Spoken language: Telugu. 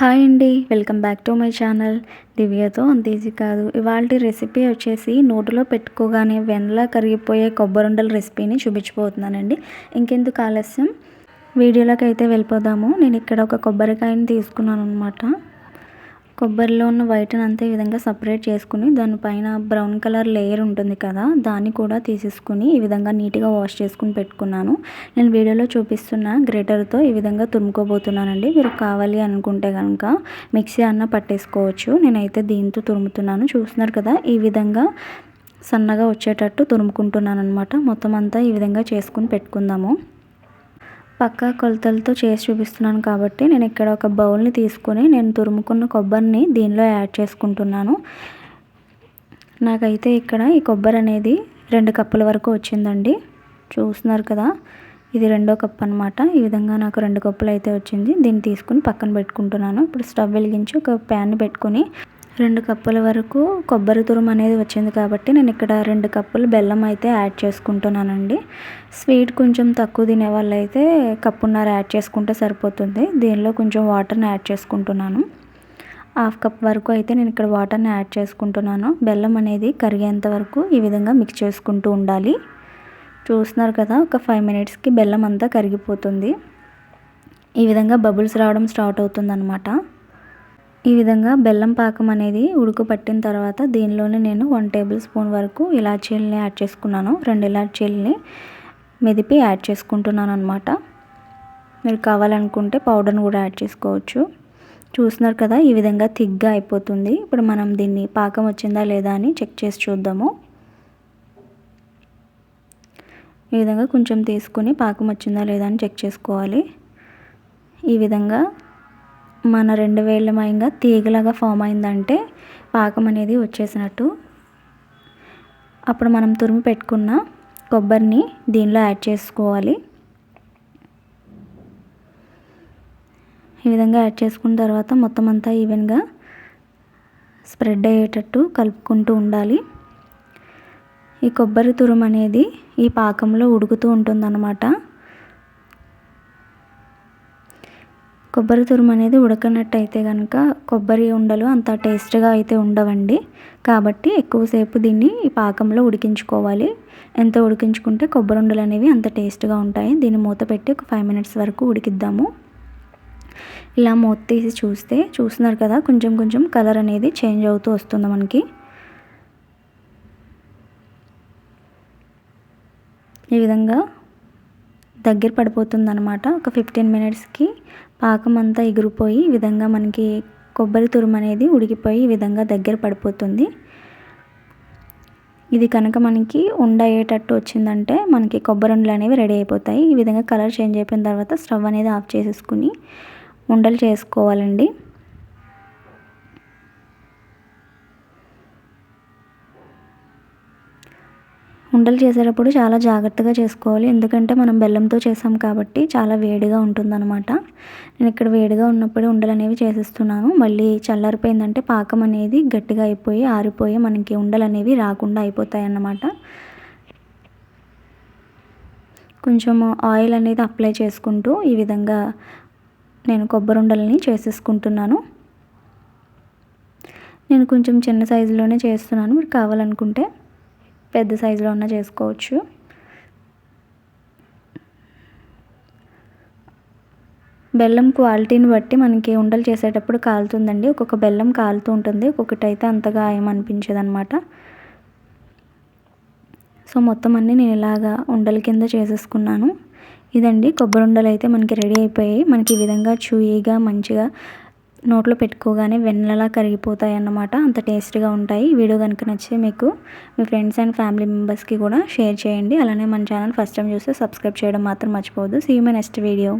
హాయ్ అండి welcome back to my channel. దివ్యతో అంత ఈజీ కాదు. ఇవాళ రెసిపీ వచ్చేసి నోటులో పెట్టుకోగానే వెనలా కరిగిపోయే కొబ్బరుండల రెసిపీని చూపించిపోతున్నానండి ఇంకెందుకు ఆలస్యం? వీడియోలోకి అయితే వెళ్ళిపోదాము. నేను ఇక్కడ ఒక కొబ్బరికాయని తీసుకున్నాను అనమాట కొబ్బరిలో ఉన్న వైట్ని అంతా ఈ విధంగా సపరేట్ చేసుకుని దానిపైన బ్రౌన్ కలర్ లేయర్ ఉంటుంది కదా దాన్ని కూడా తీసేసుకుని ఈ విధంగా నీట్గా వాష్ చేసుకుని పెట్టుకున్నాను. నేను వీడియోలో చూపిస్తున్న గ్రేటర్తో ఈ విధంగా తురుముకోబోతున్నానండి. మీరు కావాలి అనుకుంటే కనుక మిక్సీ అన్న పట్టేసుకోవచ్చు. నేనైతే దీంతో తురుముతున్నాను. చూస్తున్నారు కదా ఈ విధంగా సన్నగా వచ్చేటట్టు తురుముకుంటున్నాను అనమాట మొత్తం అంతా ఈ విధంగా చేసుకుని పెట్టుకుందాము. పక్కా కొలతలతో చేసి చూపిస్తున్నాను కాబట్టి నేను ఇక్కడ ఒక బౌల్ని తీసుకొని నేను తురుముకున్న కొబ్బరిని దీనిలో యాడ్ చేసుకుంటున్నాను. నాకైతే ఇక్కడ ఈ కొబ్బరి అనేది రెండు కప్పుల వరకు వచ్చిందండి. చూస్తున్నారు కదా ఇది రెండో కప్పు అనమాట ఈ విధంగా నాకు రెండు కప్పులు అయితే వచ్చింది. దీన్ని తీసుకుని పక్కన పెట్టుకుంటున్నాను. ఇప్పుడు స్టవ్ వెలిగించి ఒక ప్యాన్ పెట్టుకొని రెండు కప్పుల వరకు కొబ్బరి తురుము అనేది వచ్చింది కాబట్టి నేను ఇక్కడ రెండు కప్పులు బెల్లం అయితే యాడ్ చేసుకుంటున్నానండి. స్వీట్ కొంచెం తక్కువ తినే వాళ్ళైతే కప్పున్నర యాడ్ చేసుకుంటే సరిపోతుంది. దీనిలో కొంచెం వాటర్ని యాడ్ చేసుకుంటున్నాను. హాఫ్ కప్ వరకు అయితే నేను ఇక్కడ వాటర్ని యాడ్ చేసుకుంటున్నాను. బెల్లం అనేది కరిగేంత వరకు ఈ విధంగా మిక్స్ చేసుకుంటూ ఉండాలి. చూస్తున్నారు కదా ఒక ఫైవ్ మినిట్స్కి బెల్లం అంతా కరిగిపోతుంది. ఈ విధంగా బబుల్స్ రావడం స్టార్ట్ అవుతుంది అనమాట ఈ విధంగా బెల్లం పాకం అనేది ఉడకబట్టిన తర్వాత దీనిలోనే నేను వన్ టేబుల్ స్పూన్ వరకు ఇలాచీలని యాడ్ చేసుకున్నాను. రెండు ఇలాచీలని మెదిపి యాడ్ చేసుకుంటున్నాను అనమాట మీరు కావాలనుకుంటే పౌడర్ని కూడా యాడ్ చేసుకోవచ్చు. చూస్తున్నారు కదా ఈ విధంగా థిక్గా అయిపోతుంది. ఇప్పుడు మనం దీన్ని పాకం వచ్చిందా లేదా అని చెక్ చేసి చూద్దాము. ఈ విధంగా కొంచెం తీసుకుని పాకం వచ్చిందా లేదా అని చెక్ చేసుకోవాలి. ఈ విధంగా మన రెండు వేళ్ళ మయంగా తీగలాగా ఫామ్ అయిందంటే పాకం అనేది వచ్చేసినట్టు. అప్పుడు మనం తురిమి పెట్టుకున్న కొబ్బరిని దీనిలో యాడ్ చేసుకోవాలి. ఈ విధంగా యాడ్ చేసుకున్న తర్వాత మొత్తం అంతా ఈవెన్గా స్ప్రెడ్ అయ్యేటట్టు కలుపుకుంటూ ఉండాలి. ఈ కొబ్బరి తురుము అనేది ఈ పాకంలో ఉడుకుతూ ఉంటుందన్నమాట. కొబ్బరి తురుము అనేది ఉడకనట్టయితే కనుక కొబ్బరి ఉండలు అంత టేస్ట్గా అయితే ఉండవండి. కాబట్టి ఎక్కువసేపు దీన్ని ఈ పాకంలో ఉడికించుకోవాలి. ఎంత ఉడికించుకుంటే కొబ్బరి ఉండలు అనేవి అంత టేస్ట్గా ఉంటాయి. దీన్ని మూత పెట్టి ఒక ఫైవ్ మినిట్స్ వరకు ఉడికిద్దాము. ఇలా మూత తీసి చూస్తే చూస్తున్నారు కదా కొంచెం కొంచెం కలర్ అనేది చేంజ్ అవుతూ వస్తుంది మనకి. ఈ విధంగా దగ్గర పడిపోతుందనమాట ఒక ఫిఫ్టీన్ మినిట్స్కి పాకం అంతా ఎగిరిపోయి ఈ విధంగా మనకి కొబ్బరి తురుము అనేది ఉడికిపోయి ఈ విధంగా దగ్గర పడిపోతుంది. ఇది కనుక మనకి ఉండ అయ్యేటట్టు వచ్చిందంటే మనకి కొబ్బరి ఉండలు అనేవి రెడీ అయిపోతాయి. ఈ విధంగా కలర్ చేంజ్ అయిపోయిన తర్వాత స్టవ్ అనేది ఆఫ్ చేసేసుకుని ఉండలు చేసుకోవాలండి. ఉండలు చేసేటప్పుడు చాలా జాగ్రత్తగా చేసుకోవాలి. ఎందుకంటే మనం బెల్లంతో చేసాం కాబట్టి చాలా వేడిగా ఉంటుందన్నమాట. నేను ఇక్కడ వేడిగా ఉన్నప్పుడే ఉండలు అనేవి చేసేస్తున్నాను. మళ్ళీ చల్లారిపోయిందంటే పాకం అనేది గట్టిగా అయిపోయి ఆరిపోయి మనకి ఉండలు అనేవి రాకుండా అయిపోతాయి అన్నమాట కొంచెం ఆయిల్ అనేది అప్లై చేసుకుంటూ ఈ విధంగా నేను కొబ్బరి ఉండలని చేసేసుకుంటున్నాను. నేను కొంచెం చిన్న సైజులోనే చేస్తున్నాను. మీరు కావాలనుకుంటే పెద్ద సైజులో ఉన్న చేసుకోవచ్చు. బెల్లం క్వాలిటీని బట్టి మనకి ఉండలు చేసేటప్పుడు కాలుతుందండి. ఒక్కొక్క బెల్లం కాలుతూ ఉంటుంది. ఒక్కొక్కటి అయితే అంతగా ఏమనిపించదు అనమాట సో మొత్తం అన్నీ నేను ఇలాగా ఉండల కింద చేసేసుకున్నాను. ఇదండి. కొబ్బరి ఉండలు అయితే మనకి రెడీ అయిపోయాయి. మనకి ఈ విధంగా చూయిగా మంచిగా నోట్లో పెట్టుకోగానే వెన్నలా కరిగిపోతాయి అన్నమాట అంత టేస్ట్గా ఉంటాయి. వీడియో కనుక నచ్చితే మీకు మీ ఫ్రెండ్స్ అండ్ ఫ్యామిలీ మెంబర్స్కి కూడా షేర్ చేయండి. అలానే మన ఛానల్ ఫస్ట్ టైం చూస్తే సబ్స్క్రైబ్ చేయడం మాత్రం మర్చిపోవద్దు. See my next video